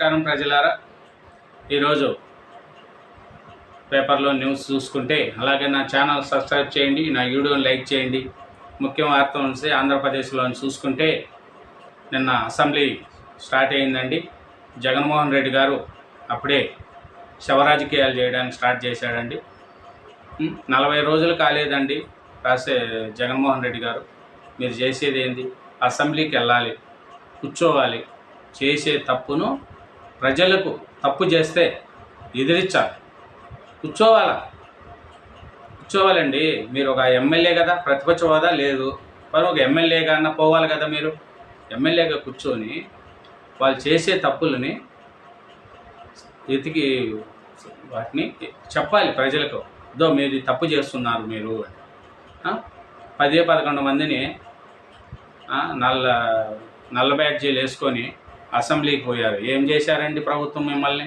నమస్కారం ప్రజలారా. ఈరోజు పేపర్లో న్యూస్ చూసుకుంటే అలాగే నా ఛానల్ సబ్స్క్రైబ్ చేయండి నా వీడియోని లైక్ చేయండి. ముఖ్య వార్త నుంచి ఆంధ్రప్రదేశ్లో చూసుకుంటే నిన్న అసెంబ్లీ స్టార్ట్ అయిందండి. జగన్మోహన్ రెడ్డి గారు అప్పుడే శవరాజకీయాలు చేయడానికి స్టార్ట్ చేశాడండి. నలభై రోజులు కాలేదండి రాసే జగన్మోహన్ రెడ్డి గారు. మీరు చేసేది ఏంది? అసెంబ్లీకి వెళ్ళాలి కూర్చోవాలి చేసే తప్పును ప్రజలకు తప్పు చేస్తే ఎదిరించాలి. కూర్చోవాలా? కూర్చోవాలండి. మీరు ఒక ఎమ్మెల్యే కదా ప్రతిపక్ష హోదా లేదు. మరి ఒక ఎమ్మెల్యేగా అన్న పోవాలి కదా మీరు? ఎమ్మెల్యేగా కూర్చొని వాళ్ళు చేసే తప్పులని ఎతికి వాటిని చెప్పాలి ప్రజలకు. దో మీరు తప్పు చేస్తున్నారు మీరు. పదే పదకొండు మందిని నల్ల నల్ల బ్యాడ్జీలు వేసుకొని అసెంబ్లీకి పోయారు. ఏం చేశారండి ప్రభుత్వం మిమ్మల్ని?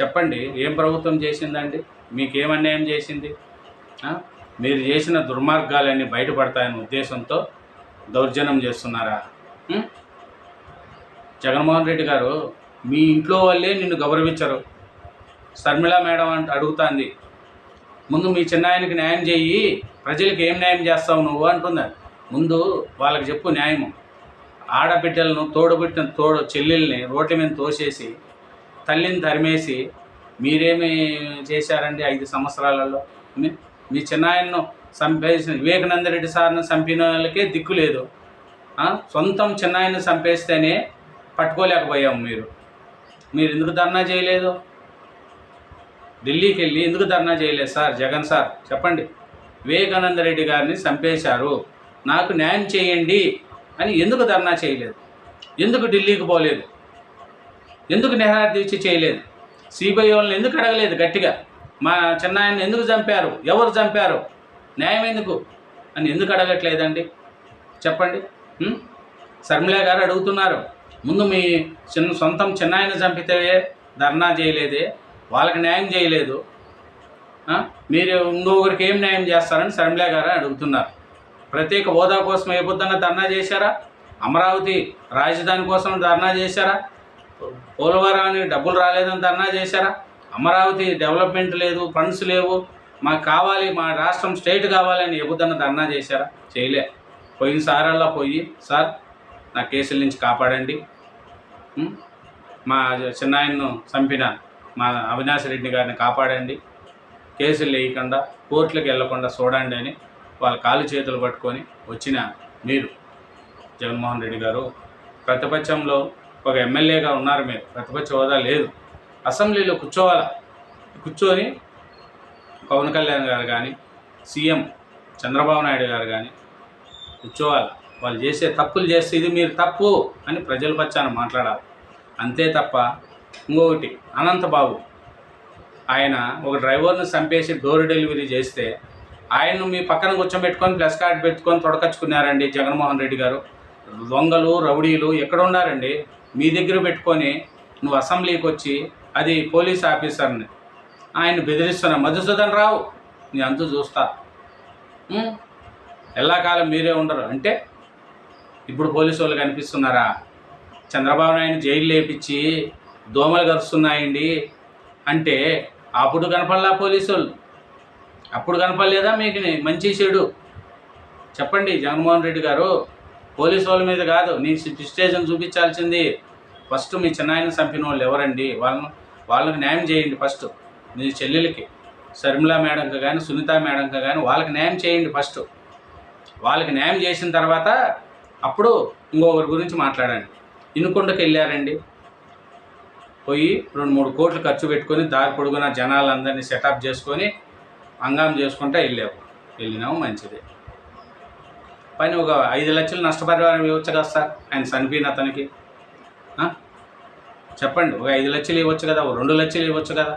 చెప్పండి ఏం ప్రభుత్వం చేసిందండి? మీకు ఏం అన్యాయం చేసింది? మీరు చేసిన దుర్మార్గాలన్నీ బయటపడతాయనే ఉద్దేశంతో దౌర్జన్యం చేస్తున్నారా? జగన్మోహన్ రెడ్డి గారు మీ ఇంట్లో వాళ్ళే నిన్ను గౌరవించరు. శర్మిళ మేడం అంట అడుగుతాంది. ముందు మీ చిన్నాయనకి న్యాయం చేయి ప్రజలకు ఏం న్యాయం చేస్తావు నువ్వు అంటుంది? ముందు వాళ్ళకి చెప్పు న్యాయము. ఆడబిడ్డలను తోడుబిట్టిన తోడు చెల్లెల్ని రోడ్ల మీద తోసేసి తల్లిని ధరిమేసి మీరేమి చేశారండి ఐదు సంవత్సరాలలో? మీ- చిన్నాయన్ను చంపేసిన వివేకానంద రెడ్డి సార్ని చంపిన వాళ్ళకే దిక్కు లేదు. సొంతం చిన్నాయన్ని చంపేస్తేనే పట్టుకోలేకపోయాము మీరు. మీరు ఎందుకు ధర్నా చేయలేదు? ఢిల్లీకి వెళ్ళి ఎందుకు ధర్నా చేయలేదు సార్? జగన్ సార్ చెప్పండి. వివేకానంద రెడ్డి గారిని చంపేశారు. నాకు న్యాయం చేయండి. అని ఎందుకు ధర్నా చేయలేదు? ఎందుకు ఢిల్లీకి పోలేదు? ఎందుకు నిహార దీక్ష చేయలేదు? సిబిఐ వాళ్ళని ఎందుకు అడగలేదు గట్టిగా? మా చిన్నాయన్ని ఎందుకు చంపారు? ఎవరు చంపారు? న్యాయం ఎందుకు? అని ఎందుకు అడగట్లేదండి? చెప్పండి. ఉం? శర్మిల గారు అడుగుతున్నారు. ముందు మీ చిన్న సొంతం చిన్నాయన చంపితే ధర్నా చేయలేదే? వాళ్ళకి న్యాయం చేయలేదు. మీరు ఇంకొకరికి ఏం న్యాయం చేస్తారని శర్మిల గారు అడుగుతున్నారు. ప్రత్యేక హోదా కోసం ఏ పొద్దున్న ధర్నా చేశారా? అమరావతి రాజధాని కోసం ధర్నా చేశారా? పోలవరం డబ్బులు రాలేదని ధర్నా చేశారా? అమరావతి డెవలప్మెంట్ లేదు ఫండ్స్ లేవు మాకు కావాలి మా రాష్ట్రం స్టేట్ కావాలని ఏ ధర్నా చేశారా? చేయలే. పోయిన సారల్లా పోయి సార్ నా కేసుల నుంచి కాపాడండి. మా చిన్నాయన్ను చంపిన మా అవినాష్ రెడ్డి గారిని కాపాడండి. కేసులు వేయకుండా కోర్టులకు వెళ్ళకుండా చూడండి అని వాళ్ళ కాలు చేతులు పట్టుకొని వచ్చిన మీరు జగన్మోహన్ రెడ్డి గారు ప్రతిపక్షంలో ఒక ఎమ్మెల్యేగా ఉన్నారు మీరు. ప్రతిపక్ష హోదా లేదు. అసెంబ్లీలో కూర్చోవాలా? కూర్చొని పవన్ కళ్యాణ్ గారు కానీ సీఎం చంద్రబాబు నాయుడు గారు కానీ కూర్చోవాలి? వాళ్ళు చేసే తప్పులు చేస్తే ఇది మీరు తప్పు అని ప్రజల పచ్చాన మాట్లాడాలి. అంతే తప్ప ఇంకొకటి అనంతబాబు. ఆయన ఒక డ్రైవర్ని చంపేసి డోర్ డెలివరీ చేస్తే ఆయన్ను మీ పక్కన కూర్చోబెట్టుకొని ప్లస్ కార్డ్ పెట్టుకొని తొడకచ్చుకున్నారండి జగన్మోహన్ రెడ్డి గారు. దొంగలు రౌడీలు ఎక్కడ ఉన్నారండి? మీ దగ్గర పెట్టుకొని నువ్వు అసెంబ్లీకి వచ్చి అది పోలీస్ ఆఫీసర్ని ఆయన బెదిరిస్తున్నా మధుసూదన్ రావు నీ అంతు చూస్తా. ఎల్లాకాలం మీరే ఉండరు. అంటే ఇప్పుడు పోలీసు వాళ్ళు కనిపిస్తున్నారా? చంద్రబాబు నాయుడు జైలు లేపించి దోమలు కరుస్తున్నాయండి అంటే అప్పుడు కనపడలా పోలీసు వాళ్ళు. అప్పుడు కనపడలేదా మీకు? మంచి చెడు. చెప్పండి జగన్మోహన్ రెడ్డి గారు. పోలీసు వాళ్ళ మీద కాదు నీ స్టేషన్ చూపించాల్సింది. ఫస్ట్ మీ చిన్నాయన చంపిన వాళ్ళు ఎవరండి? వాళ్ళను వాళ్ళకి న్యాయం చేయండి ఫస్ట్ మీ చెల్లెలకి. శర్మిలా మేడంకి కానీ సునీత మేడంకి కానీ వాళ్ళకి న్యాయం చేయండి ఫస్ట్. వాళ్ళకి న్యాయం చేసిన తర్వాత అప్పుడు ఇంకొకరి గురించి మాట్లాడండి. ఇనుకొండకి వెళ్ళారండి. పోయి రెండు మూడు కోట్లు ఖర్చు పెట్టుకొని దారి పొడుగున జనాలందరినీ సెటప్ చేసుకొని అంగం చేసుకుంటా వెళ్ళావు. వెళ్ళినాము మంచిదే. పని ఒక ఐదు లక్షలు నష్టపరిహారం ఇవ్వచ్చు కదా సార్? ఆయన చనిపోయిన అతనికి. చెప్పండి ఒక ఐదు లక్షలు ఇవ్వచ్చు కదా ఒక రెండు లక్షలు ఇవ్వచ్చు కదా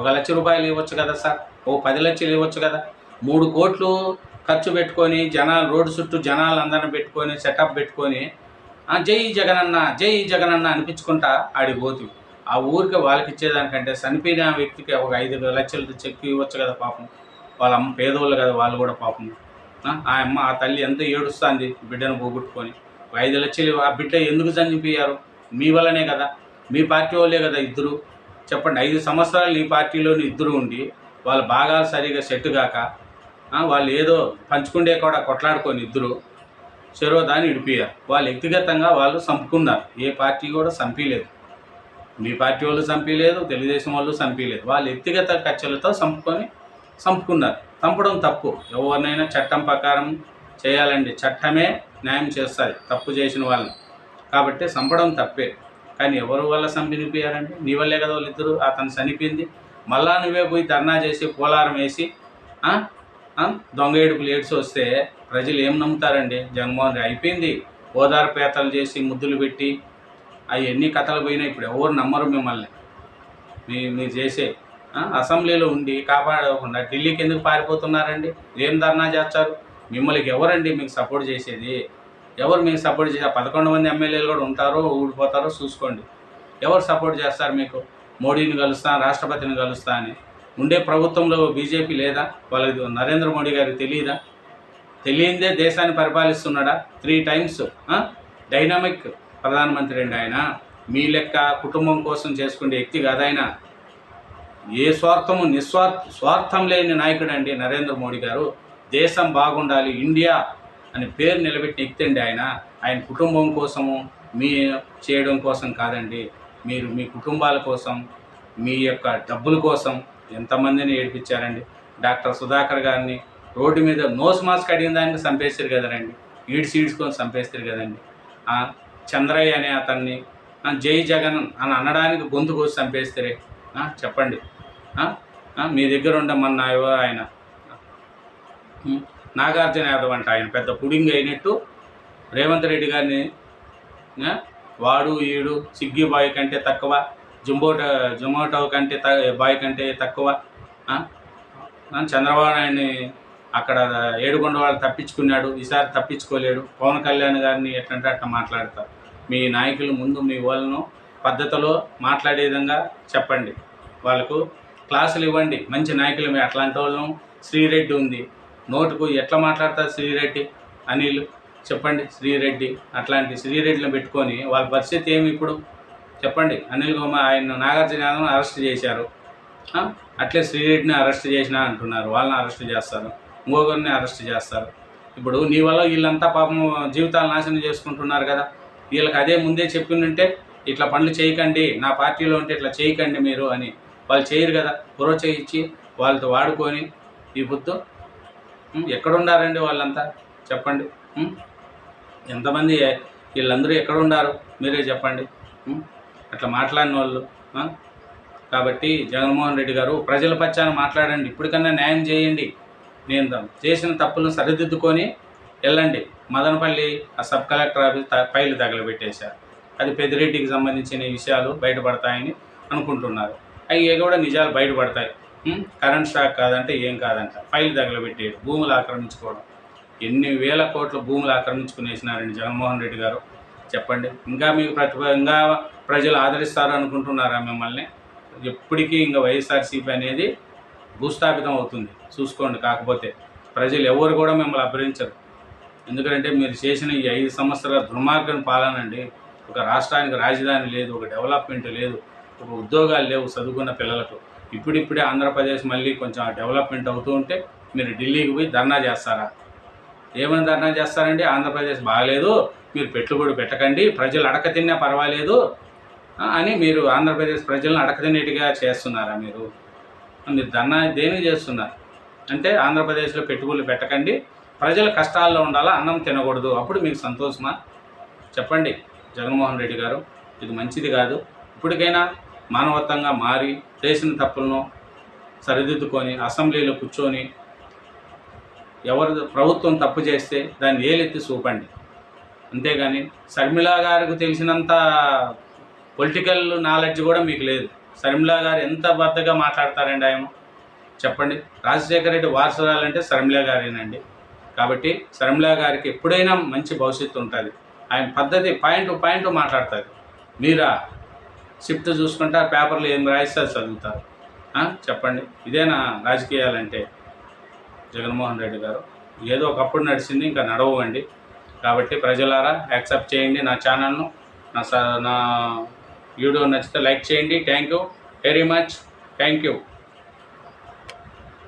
ఒక లక్ష రూపాయలు ఇవ్వచ్చు కదా సార్? ఓ పది లక్షలు ఇవ్వచ్చు కదా. మూడు కోట్లు ఖర్చు పెట్టుకొని జనాలు రోడ్డు చుట్టూ జనాలు అందరిని పెట్టుకొని సెటప్ పెట్టుకొని జై జగనన్న జై జగనన్న అనిపించుకుంటా ఆడి పోతు. ఆ ఊరికి వాళ్ళకి ఇచ్చేదానికంటే చనిపోయిన వ్యక్తికి ఒక ఐదు లక్షలు చెక్ ఇవ్వచ్చు కదా పాపం. వాళ్ళ అమ్మ పేదోళ్ళు కదా వాళ్ళు కూడా పాపం. ఆ అమ్మ ఆ తల్లి ఎంత ఏడుస్తుంది బిడ్డను పోగొట్టుకొని. ఐదు లక్షలు ఆ బిడ్డ ఎందుకు చనిపోయారు? మీ వల్లనే కదా. మీ పార్టీ వాళ్ళే కదా ఇద్దరు. చెప్పండి ఐదు సంవత్సరాలు నీ పార్టీలోని ఇద్దరు ఉండి వాళ్ళ భాగాలు సరిగా సెట్ కాక వాళ్ళు ఏదో పంచుకుండే కూడా కొట్లాడుకొని ఇద్దరు చెరో దాన్ని విడిపోయారు. వాళ్ళు వ్యక్తిగతంగా వాళ్ళు చంపుకున్నారు. ఏ పార్టీ కూడా చంపలేదు మీ పార్టీ వాళ్ళు చంపలేదు తెలుగుదేశం వాళ్ళు చంపలేదు వాళ్ళు వ్యక్తిగత ఖర్చులతో చంపుకొని చంపుకున్నారు చంపడం తప్పు. ఎవరినైనా చట్టం ప్రకారం చేయాలండి చట్టమే న్యాయం చేస్తుంది. తప్పు చేసిన వాళ్ళని. కాబట్టి చంపడం తప్పే. కానీ ఎవరి వల్ల చంపినిపోయారండి నీ వల్లే కదా వాళ్ళిద్దరు అతను చనిపోయింది. మళ్ళా నువ్వే పోయి ధర్నా చేసి పోలారం వేసి దొంగ ఏడుపులు ఏడ్చి వస్తే ప్రజలు ఏం నమ్ముతారండి? జగన్మోహన్ రెడ్డి అయిపోయింది. ఓదారు పేతలు చేసి ముద్దులు పెట్టి అవి ఎన్ని కథలు పోయినా ఇప్పుడు ఎవరు నమ్మరు మిమ్మల్ని. మీ మీరు చేసే అసెంబ్లీలో ఉండి కాపాడకుండా ఢిల్లీకి ఎందుకు పారిపోతున్నారండి? ఏం ధర్నా చేస్తారు? మిమ్మల్ని ఎవరండి మీకు సపోర్ట్ చేసేది? ఎవరు మీకు సపోర్ట్ చేసే పదకొండు మంది ఎమ్మెల్యేలు కూడా ఉంటారో ఊడిపోతారో చూసుకోండి. ఎవరు సపోర్ట్ చేస్తారు మీకు? మోడీని కలుస్తా రాష్ట్రపతిని కలుస్తా అని. ఉండే ప్రభుత్వంలో బీజేపీ లేదా? వాళ్ళకి నరేంద్ర మోడీ గారికి తెలియదా తెలియందే దేశాన్ని పరిపాలిస్తున్నాడా? త్రీ టైమ్స్ డైనామిక్ ప్రధానమంత్రి అండి ఆయన. మీ లెక్క కుటుంబం కోసం చేసుకునే వ్యక్తి కాదు ఆయన. ఏ స్వార్థము నిస్వార్థ స్వార్థం లేని నాయకుడు అండి నరేంద్ర మోడీ గారు. దేశం బాగుండాలి ఇండియా అని పేరు నిలబెట్టి ఎక్తండి ఆయన. ఆయన కుటుంబం కోసము మీ చేయడం కోసం కాదండి. మీరు మీ కుటుంబాల కోసం మీ యొక్క డబ్బుల కోసం ఎంతమందిని ఏడిపించారండి. డాక్టర్ సుధాకర్ గారిని రోడ్డు మీద నోస్ మాస్క్ అడిగిన దానికి చంపేస్తారు కదండి. ఈడ్స్ ఈడ్చుకొని చంపేస్తారు కదండి. చంద్రయ్య అనే అతన్ని జై జగన్ అని అనడానికి గొంతు కోసి చంపేస్తారే. చెప్పండి. మీ దగ్గర ఉండే ఎవరు ఆయన? నాగార్జున యాదవ్ అంట ఆయన పెద్ద పుడింగ్ అయినట్టు రేవంత్ రెడ్డి గారిని వాడు ఈడు సిగ్గి బాయ్ కంటే తక్కువ జుంబోటో జొమాటో కంటే త బాయ్ కంటే తక్కువ చంద్రబాబు నాయుడిని అక్కడ ఏడుకొండ వాళ్ళు తప్పించుకున్నాడు ఈసారి తప్పించుకోలేడు. పవన్ కళ్యాణ్ గారిని ఎట్లంటే అట్లా మాట్లాడతారు. మీ నాయకులు ముందు మీ వాళ్ళను పద్ధతిలో మాట్లాడే విధంగా చెప్పండి. వాళ్ళకు క్లాసులు ఇవ్వండి. మంచి నాయకులు మీ అట్లాంటి వాళ్ళను శ్రీరెడ్డి ఉంది. నోటుకు ఎట్లా మాట్లాడతారు శ్రీరెడ్డి? అనిల్ చెప్పండి శ్రీరెడ్డి. అట్లాంటి శ్రీరెడ్డిని పెట్టుకొని వాళ్ళ పరిస్థితి ఏమి ఇప్పుడు? చెప్పండి. అనిల్ కుమార్ ఆయన నాగార్జున యాదవ్ని అరెస్ట్ చేశారు. అట్లే శ్రీరెడ్డిని అరెస్ట్ చేసినా అంటున్నారు. వాళ్ళని అరెస్ట్ చేస్తారు. ఇంకొకరిని అరెస్ట్ చేస్తారు. ఇప్పుడు నీ వల్ల వీళ్ళంతా పాపం జీవితాలు నాశనం చేసుకుంటున్నారు కదా. వీళ్ళకి అదే ముందే చెప్పిందంటే ఇట్లా పనులు చేయకండి. నా పార్టీలో ఉంటే ఇట్లా చేయకండి మీరు అని. వాళ్ళు చేయరు కదా. ప్రోత్సహించి వాళ్ళతో వాడుకొని ఈ బుద్ధు. ఎక్కడున్నారండి వాళ్ళంతా? చెప్పండి. ఎంతమంది వీళ్ళందరూ ఎక్కడున్నారు మీరే చెప్పండి. అట్లా మాట్లాడిన వాళ్ళు కాబట్టి జగన్మోహన్ రెడ్డి గారు ప్రజల పక్షాన మాట్లాడండి. ఇప్పటికన్నా న్యాయం చేయండి. నేను చేసిన తప్పులను సరిదిద్దుకొని వెళ్ళండి. మదనపల్లి ఆ సబ్ కలెక్టర్ ఆఫీస్ త- ఫైల్ తగలబెట్టేశారు. అది పెద్దిరెడ్డికి సంబంధించిన విషయాలు బయటపడతాయని అనుకుంటున్నారు. అవి కూడా నిజాలు బయటపడతాయి. కరెంట్ షాక్ కాదంటే ఏం కాదంట. ఫైల్ తగలబెట్టేయడం భూములు ఆక్రమించుకోవడం. ఎన్ని వేల కోట్ల భూములు ఆక్రమించుకునేసినారండి జగన్మోహన్ రెడ్డి గారు. చెప్పండి. ఇంకా మీకు ప్రతిభ ఇంకా ప్రజలు ఆదరిస్తారు అనుకుంటున్నారా మిమ్మల్ని? ఎప్పటికీ ఇంకా వైఎస్ఆర్సీపీ అనేది భూస్థాపితం అవుతుంది. చూసుకోండి. కాకపోతే ప్రజలు ఎవరు కూడా మిమ్మల్ని అభ్యరించరు ఎందుకంటే మీరు చేసిన ఈ ఐదు సంవత్సరాల దుర్మార్గం పాలనండి ఒక రాష్ట్రానికి రాజధాని లేదు ఒక డెవలప్మెంట్ లేదు. ఉద్యోగాలు లేవు చదువుకున్న పిల్లలకు. ఇప్పుడిప్పుడే ఆంధ్రప్రదేశ్ మళ్ళీ కొంచెం డెవలప్మెంట్ అవుతూ ఉంటే మీరు ఢిల్లీకి పోయి ధర్నా చేస్తారా? ఏమైనా ధర్నా చేస్తారండి? ఆంధ్రప్రదేశ్ బాగలేదు మీరు పెట్టుబడి పెట్టకండి ప్రజలు అడక తిన్నా పర్వాలేదు అని మీరు ఆంధ్రప్రదేశ్ ప్రజలను అడక తినేట్టుగా చేస్తున్నారా మీరు? మీరు ధర్నా దేనికి చేస్తున్నారు? అంటే ఆంధ్రప్రదేశ్లో పెట్టుబడులు పెట్టకండి ప్రజలు కష్టాల్లో ఉండాలా అన్నం తినకూడదు అప్పుడు మీకు సంతోషమా? చెప్పండి జగన్మోహన్ రెడ్డి గారు ఇది మంచిది కాదు. ఇప్పటికైనా మానవత్వంగా మారి చేసిన తప్పులను సరిదిద్దుకొని అసెంబ్లీలో కూర్చొని ఎవరు ప్రభుత్వం తప్పు చేస్తే దాన్ని ఏలెత్తి చూపండి. అంతేగాని శర్మిలా గారికి తెలిసినంత పొలిటికల్ నాలెడ్జ్ కూడా మీకు లేదు. శర్మిలా గారు ఎంత బద్దగా మాట్లాడతారండి ఆయన చెప్పండి. రాజశేఖర రెడ్డి వారసురాలంటే శర్మిలా గారేనండి. కాబట్టి శర్మిలా గారికి ఎప్పుడైనా మంచి భవిష్యత్తు ఉంటుంది. ఆయన పద్ధతి పాయింట్ టు పాయింట్ మాట్లాడతారు. మీరా? షిఫ్ట్ చూసుకుంటే ఆ పేపర్లో ఏం రాయిస్తే చదువుతారు. చెప్పండి. ఇదేనా రాజకీయాలంటే? జగన్మోహన్ రెడ్డి గారు. ఏదో ఒకప్పుడు నడిచింది ఇంకా నడవండి. కాబట్టి ప్రజలారా యాక్సెప్ట్ చేయండి నా ఛానల్ను. నా స నా వీడియో నచ్చితే లైక్ చేయండి. Thank you very much. Thank you.